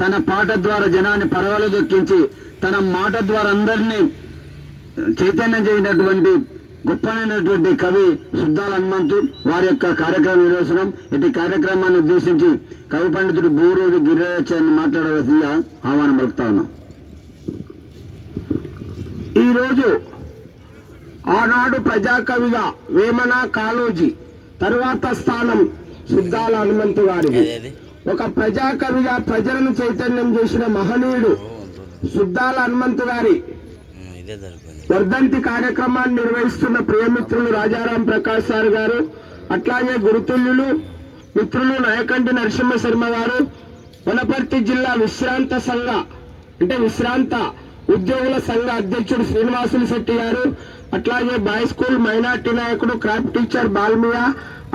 తన పాట ద్వారా జనాన్ని పరవలు దొక్కించి తన మాట ద్వారా అందరినీ చైతన్యం చేసినటువంటి గొప్పనైనటువంటి కవి శుద్ధాల హనుమంతు వారి యొక్క కార్యక్రమ నిర్వచనం ఇటు కార్యక్రమాన్ని ఉద్దేశించి కవి పండితుడు బూరూరు గిరిరాజాన్ని మాట్లాడవలసిందిగా ఆహ్వానం పలుకుతా ఉన్నాం. ఈరోజు ఆనాడు ప్రజాకవిగా వేమన కాళోజీ తరువాత స్థానం శుద్ధాల హనుమంతు గారిది. ఒక ప్రజాకవిగా ప్రజలను చైతన్యం చేసిన మహనీయుడు సుద్దాల హనుమంతు గారి వర్ధంతి కార్యక్రమాన్ని నిర్వహిస్తున్న ప్రియమిత్రులు రాజారాం ప్రకాష్ సార్ గారు అట్లాగే గురుతుల్యులు మిత్రులు నాయకంటి నరసింహ శర్మ గారు వనపర్తి జిల్లా విశ్రాంత సంఘ అంటే విశ్రాంత ఉద్యోగుల సంఘ అధ్యక్షుడు శ్రీనివాసులు శెట్టి గారు అట్లాగే బాయ్ స్కూల్ మైనార్టీ నాయకుడు క్రాఫ్ట్ టీచర్ బాల్మియా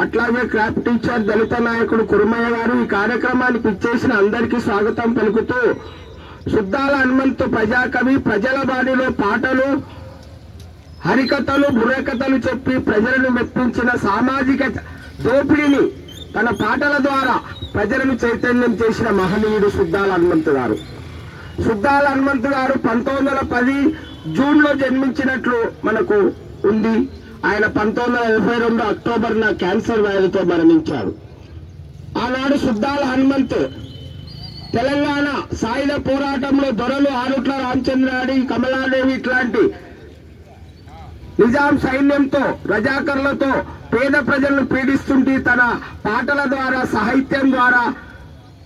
అట్లాగే క్రాఫ్ట్ టీచర్ దళిత నాయకుడు కురుమయ్య గారు ఈ కార్యక్రమానికి ఇచ్చేసిన అందరికీ స్వాగతం పలుకుతూ శుద్ధాల హనుమంతు ప్రజాకవి ప్రజల బాడిలో పాటలు హరికథలు బుర్రకథలు చెప్పి ప్రజలను మెప్పించిన సామాజిక దోపిడీని తన పాటల ద్వారా ప్రజలను చైతన్యం చేసిన మహనీయుడు శుద్ధాల హనుమంతు గారు. శుద్ధాల హనుమంతు గారు పంతొమ్మిది వందల పది జూన్లో జన్మించినట్లు మనకు ఉంది. ఆయన పంతొమ్మిది వందల ఎనభై రెండు అక్టోబర్న క్యాన్సర్ వ్యాధితో మరణించాడు. ఆనాడు శుద్ధాల హనుమంతు తెలంగాణ సాయుధ పోరాటంలో దొరలు ఆరుట్ల రామచంద్రాడి కమలాదేవి ఇట్లాంటి నిజాం సైన్యంతో రజాకర్లతో పేద ప్రజలను పీడిస్తుంటే తన పాటల ద్వారా సాహిత్యం ద్వారా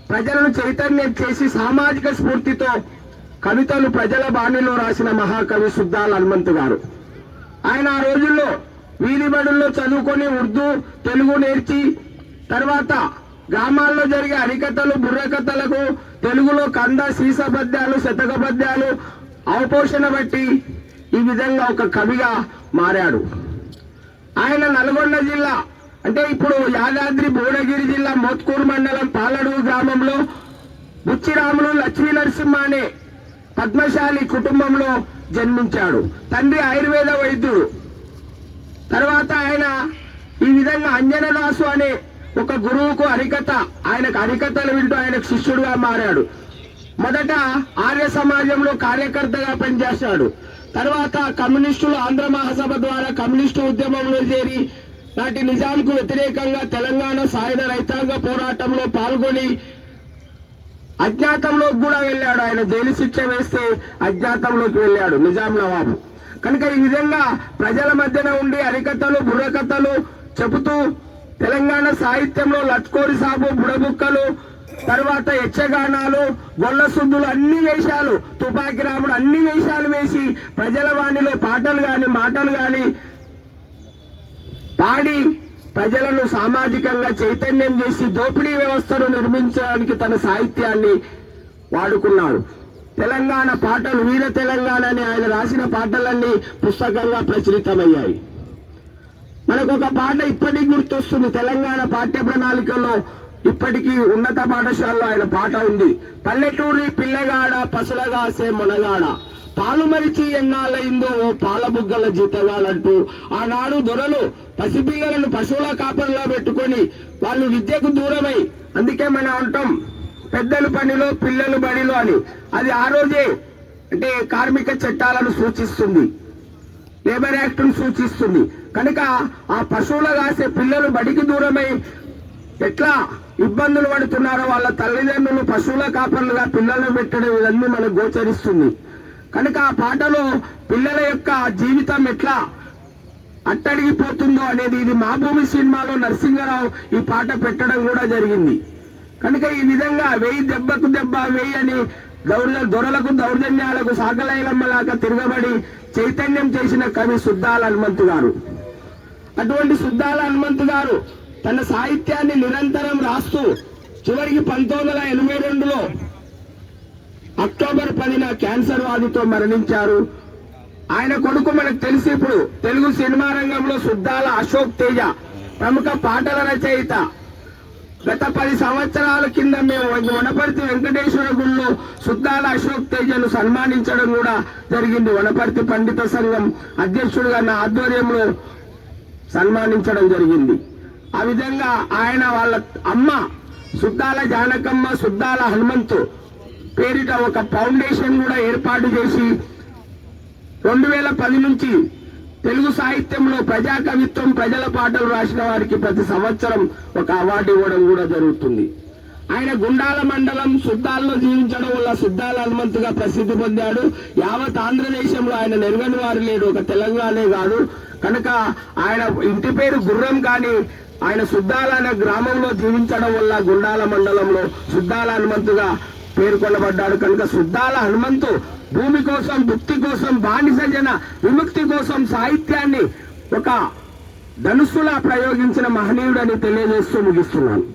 ప్రజలను చైతన్యం చేసి సామాజిక స్ఫూర్తితో కవితలు ప్రజల బాణిలో రాసిన మహాకవి సుద్దాల హనుమంతు గారు. ఆయన ఆ రోజుల్లో వీధి బడుల్లో చదువుకొని ఉర్దూ తెలుగు నేర్చి తర్వాత గ్రామాల్లో జరిగే హరికథలు బుర్రకథలకు తెలుగులో కంద సీస పద్యాలు శతక పద్యాలు అవపోషణ బట్టి ఈ విధంగా ఒక కవిగా మారాడు. ఆయన నల్గొండ జిల్లా అంటే ఇప్పుడు యాదాద్రి భువనగిరి జిల్లా మోత్కూరు మండలం పాలడుగు గ్రామంలో బుచ్చిరాములు లక్ష్మీ నరసింహ అనే పద్మశాలి కుటుంబంలో జన్మించాడు. తండ్రి ఆయుర్వేద వైద్యుడు. తర్వాత ఆయన ఈ విధంగా అంజనదాసు అనే ఒక గురువుకు హరికథ ఆయనకు హరికథలు వింటూ ఆయనకు శిష్యుడుగా మారాడు. మొదట ఆర్య సమాజంలో కార్యకర్తగా పనిచేశాడు. తర్వాత కమ్యూనిస్టులు ఆంధ్ర మహాసభ ద్వారా కమ్యూనిస్టు ఉద్యమంలో చేరి నాటి నిజాంకు వ్యతిరేకంగా తెలంగాణ సాయుధ రైతాంగ పోరాటంలో పాల్గొని అజ్ఞాతంలోకి కూడా వెళ్ళాడు. ఆయన జైలు శిక్ష వేస్తే అజ్ఞాతంలోకి వెళ్ళాడు నిజాం నవాబు. కనుక ఈ విధంగా ప్రజల మధ్యన ఉండి హరికథలు బుర్రకథలు చెబుతూ తెలంగాణ సాహిత్యంలో లట్కోరి సాబు బుడబుక్కలు తర్వాత యక్షగానాలు గొల్ల సుద్దులు అన్ని వేషాలు తుపాకి రాముడు అన్ని వేషాలు వేసి ప్రజల వాణిలో పాటలు గాని మాటలు గాని పాడి ప్రజలను సామాజికంగా చైతన్యం చేసి దోపిడీ వ్యవస్థను నిర్మించడానికి తన సాహిత్యాన్ని వాడుకున్నాడు. తెలంగాణ పాటలు వీర తెలంగాణ అని ఆయన రాసిన పాటలన్నీ పుస్తకంగా ప్రచురితమయ్యాయి. మనకు ఒక పాట ఇప్పటికి గుర్తొస్తుంది. తెలంగాణ పాఠ్య ప్రణాళికలో ఇప్పటికీ ఉన్నత పాఠశాలలో ఆయన పాట ఉంది. పల్లెటూరి పిల్లగాడ పసలగాసే మొనగాడ. పాలు మరిచి ఎన్నాళ్ళయిందో ఓ పాల బుగ్గల జీతగాలంటూ ఆనాడు దొరలు పసిపిల్లలను పశువుల కాపరిలో పెట్టుకొని వాళ్ళు విద్యకు దూరమై అందుకే మనం అంటాం పెద్దలు పనిలో పిల్లలు బడిలో అని. అది ఆ రోజే అంటే కార్మిక చట్టాలను సూచిస్తుంది. లేబర్ యాక్ట్ను సూచిస్తుంది. కనుక ఆ పశువుల కాసే పిల్లలు బడికి దూరమై ఎట్లా ఇబ్బందులు పడుతున్నారో వాళ్ళ తల్లిదండ్రులు పశువుల కాపర్లుగా పిల్లలను పెట్టడం ఇవన్నీ మనకు గోచరిస్తుంది. కనుక ఆ పాటలో పిల్లల యొక్క జీవితం ఎట్లా అట్టడిగిపోతుందో అనేది ఇది మా భూమి సినిమాలో నరసింహరావు ఈ పాట పెట్టడం కూడా జరిగింది. కనుక ఈ విధంగా వెయ్యి దెబ్బకు దెబ్బ వెయ్యి అని దౌర్జ దొరలకు దౌర్జన్యాలకు సాకలైలమ్మలాగా తిరగబడి చైతన్యం చేసిన కవి సుద్దాల హనుమంతు గారు. అటువంటి సుద్దాల హనుమంతు గారు తన సాహిత్యాన్ని నిరంతరం రాస్తూ చివరికి పంతొమ్మిది వందల ఎనభై రెండులో అక్టోబర్ పదిన క్యాన్సర్ వ్యాధితో మరణించారు. ఆయన కొడుకు మనకు తెలిసి ఇప్పుడు. తెలుగు సినిమా రంగంలో సుద్దాల అశోక్ తేజ ప్రముఖ పాటల రచయిత. గత పది సంవత్సరాల కింద మేము వనపర్తి వెంకటేశ్వర గుడిలో సుద్దాల అశోక్ తేజను సన్మానించడం కూడా జరిగింది. వనపర్తి పండిత సంఘం అధ్యక్షుడిగా నా ఆధ్వర్యంలో సన్మానించడం జరిగింది. ఆ విధంగా ఆయన వాళ్ళ అమ్మ సుద్దాల జానకమ్మ సుద్దాల హనుమంతు పేరిట ఒక ఫౌండేషన్ కూడా ఏర్పాటు చేసి రెండు వేల పది నుంచి తెలుగు సాహిత్యంలో ప్రజా కవిత్వం ప్రజల పాటలు రాసిన వారికి ప్రతి సంవత్సరం ఒక అవార్డు ఇవ్వడం కూడా జరుగుతుంది. ఆయన గుండాల మండలం సుద్దాల్లో జీవించడం వల్ల సుద్దాల హనుమంతుగా ప్రసిద్ధి పొందాడు. యావత్ ఆంధ్రదేశంలో ఆయన నెరగని వారు లేడు. ఒక తెలంగాణే కాదు. కనుక ఆయన ఇంటి పేరు గుర్రం కానీ ఆయన సుద్దాల అనే గ్రామంలో జీవించడం వల్ల గుండాల మండలంలో సుద్దాల హనుమంతుగా పేర్కొనబడ్డాడు. కనుక సుద్దాల హనుమంతు భూమి కోసం భుక్తి కోసం బానిస జన విముక్తి కోసం సాహిత్యాన్ని ఒక ధనుస్సులా ప్రయోగించిన మహనీయుడని తెలియజేస్తూ ముగిస్తున్నాను.